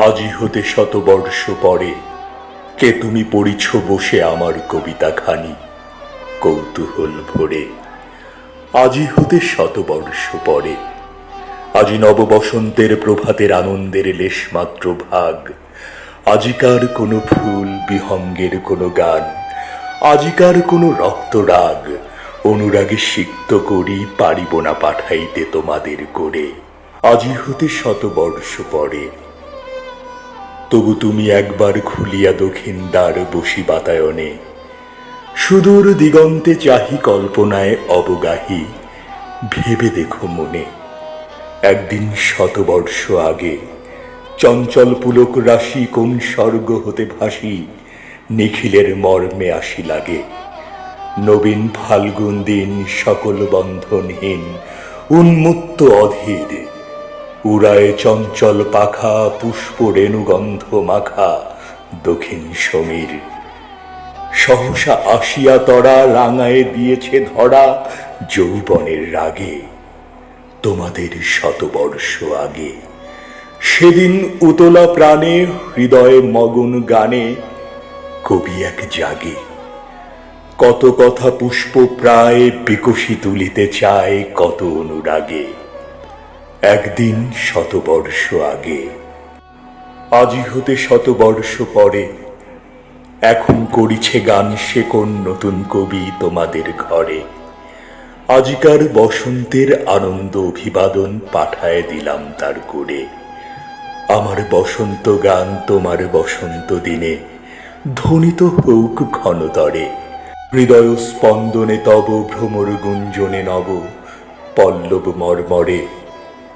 আজি হতে শতবর্ষ পরে কে তুমি পড়িছ বসে আমার কবিতা খানি কৌতূহল ভরে আজি হতে শতবর্ষ পরে। আজি নববসন্তের প্রভাতের আনন্দের লেশমাত্র ভাগ। আজিকার কোনো ফুল বিহঙ্গের কোনো গান। আজিকার কোনো রক্তরাগ অনুরাগে সিক্ত করি পারিব না পাঠাইতে তোমাদের করে। আজি হতে শতবর্ষ পরে। তবু তুমি একবার খুলিয়া দক্ষিণ দ্বার বসি বাতায়নে সুদূর দিগন্তে চাহি কল্পনায় অবগাহী, ভেবে দেখো মনে। একদিন শতবর্ষ আগে চঞ্চল পুলক রাশি কোন স্বর্গ হতে ভাসি, নিখিলের মর্মে আসি লাগে। নবীন ফাল্গুন দিন সকল বন্ধনহীন, উন্মুক্ত অধীর। উড়ায় চঞ্চল পাখা, পুষ্প রেণুগন্ধ মাখা, দক্ষিণ সমীর। সহসা আসিয়া তরা রাঙায় দিয়েছে ধরা যৌবনের রাগে, তোমাদের শতবর্ষ আগে। সেদিন উতলা প্রাণে, হৃদয়ে মগন গানে, কবি এক জাগে। কত কথা পুষ্প প্রায় বিকশি তুলিতে চায়, কত অনুরাগে। একদিন শতবর্ষ আগে, আজি হতে শতবর্ষ পরে, এখন করিছে গান সে কোন নতুন কবি তোমাদের ঘরে। আজিকার বসন্তের আনন্দ অভিবাদন পাঠায় দিলাম তার করে। আমার বসন্ত গান তোমার বসন্ত দিনে, ধ্বনিত হোক ঘনতরে হৃদয় স্পন্দনে তব ভ্রমর গুঞ্জনে নব, পল্লব মর্মরে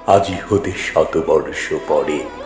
আজি হতে শতবর্ষ পরে।